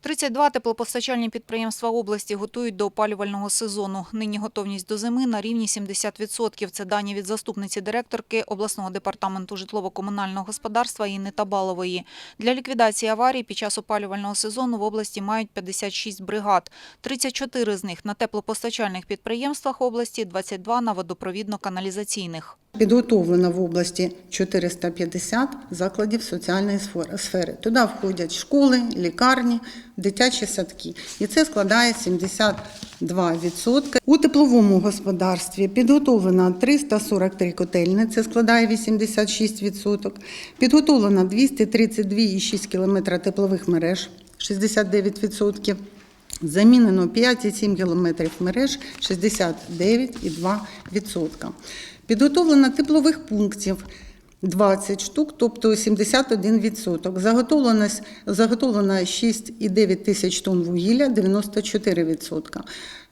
32 теплопостачальні підприємства області готують до опалювального сезону. Нині готовність до зими на рівні 70%. Це дані від заступниці директорки обласного департаменту житлово-комунального господарства Інни Табалової. Для ліквідації аварій під час опалювального сезону в області мають 56 бригад. 34 з них на теплопостачальних підприємствах області, 22 на водопровідно-каналізаційних. Підготовлено в області 450 закладів соціальної сфери. Туди входять школи, лікарні, дитячі садки. І це складає 72%. У тепловому господарстві підготовлено 343 котельні, це складає 86%. Підготовлено 232,6 км теплових мереж, 69%. Замінено 5,7 кілометрів мереж 69,2%. Підготовлено теплових пунктів 20 штук, тобто 71%. Заготовлено, заготовлено 6,9 тисяч тонн вугілля, 94%.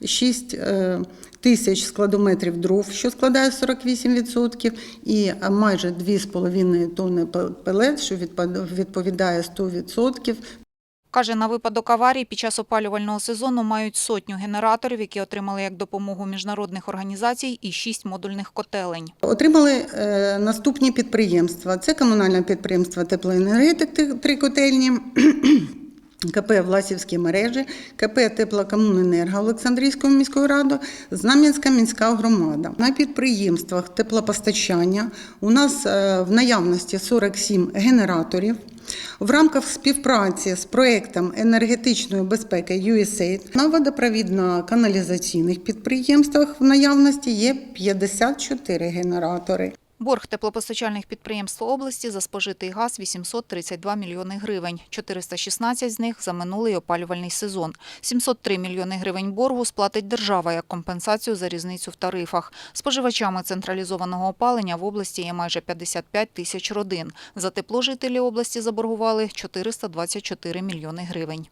6 е, тисяч складометрів дров, що складає 48%, і майже 2,5 тонни пе- пелет, що відповідає 100%. Каже, на випадок аварій під час опалювального сезону мають сотню генераторів, які отримали як допомогу міжнародних організацій, і шість модульних котелень. Отримали е, наступні підприємства: це комунальне підприємство теплоенергетик, три котельні. КП Власівські мережі, КП Теплокомуненерго Олександрійської міської ради, Знам'янська міська громада. На підприємствах теплопостачання у нас е, в наявності 47 генераторів. В рамках співпраці з проектом енергетичної безпеки USAID на водопровідно-каналізаційних підприємствах в наявності є 54 генератори. Борг теплопостачальних підприємств області за спожитий газ – 832 мільйони гривень. 416 з них за минулий опалювальний сезон. 703 мільйони гривень боргу сплатить держава як компенсацію за різницю в тарифах. Споживачами централізованого опалення в області є майже 55 тисяч родин. За тепло жителі області заборгували 424 мільйони гривень.